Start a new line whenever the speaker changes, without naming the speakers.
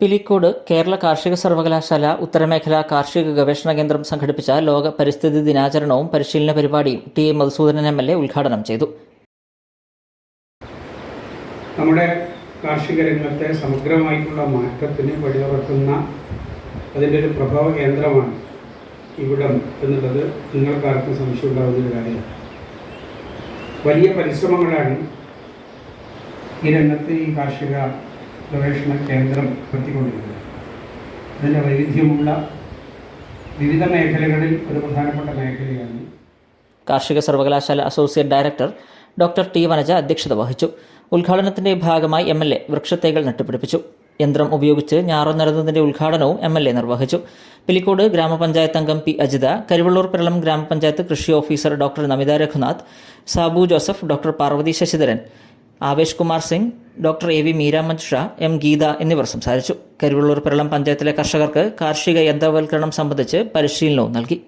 പിലിക്കോട് കേരള കാർഷിക സർവകലാശാല ഉത്തരമേഖല കാർഷിക ഗവേഷണ കേന്ദ്രം സംഘടിപ്പിച്ച ലോക പരിസ്ഥിതി ദിനാചരണവും പരിശീലന പരിപാടിയും T A Madhusoodanan M L A ഉദ്ഘാടനം ചെയ്തു.
നമ്മുടെ കാർഷിക രംഗത്തെ സമഗ്രമായിട്ടുള്ള മാറ്റത്തിന് വഴിയുറക്കുന്ന അതിന്റെ ഒരു പ്രഭവ കേന്ദ്രമാണ് ഇവിടം എന്നുള്ളത് നിങ്ങൾക്കാർക്കും സംശയമുണ്ടാകുന്ന ഒരു കാര്യമാണ്. വലിയ പരിശ്രമങ്ങളാണ് ഈ രംഗത്ത് ഈ കാർഷിക ഗവേഷണ കേന്ദ്രം നടത്തിക്കൊണ്ടിരിക്കുന്നത് അതിന്റെ വൈവിധ്യമുള്ള വിവിധ മേഖലകളിൽ ഒരു പ്രധാനപ്പെട്ട മേഖലയാണ്
കാർഷിക സർവകലാശാല associate director doctor T Vanaja അധ്യക്ഷത വഹിച്ചു. ഉദ്ഘാടനത്തിന്റെ ഭാഗമായി എം എൽ എ വൃക്ഷത്തൈകൾ നട്ടുപിടിപ്പിച്ചു. യന്ത്രം ഉപയോഗിച്ച് ഞാറു നടന്നതിന്റെ ഉദ്ഘാടനവും എം എൽ എ നിർവഹിച്ചു. പിലിക്കോട് ഗ്രാമപഞ്ചായത്ത് അംഗം പി അജിത കരുവള്ളൂർ പിറളം ഗ്രാമപഞ്ചായത്ത് കൃഷി officer doctor Namitha Raghunath Sabu Joseph doctor Parvathy Sasidharan Avesh Kumar Singh doctor A V Meeraman Shah M Geetha എന്നിവർ സംസാരിച്ചു. കരുവള്ളൂർ പിറളം പഞ്ചായത്തിലെ കർഷകർക്ക് കാർഷിക യന്ത്രവൽക്കരണം സംബന്ധിച്ച് പരിശീലനവും നൽകി.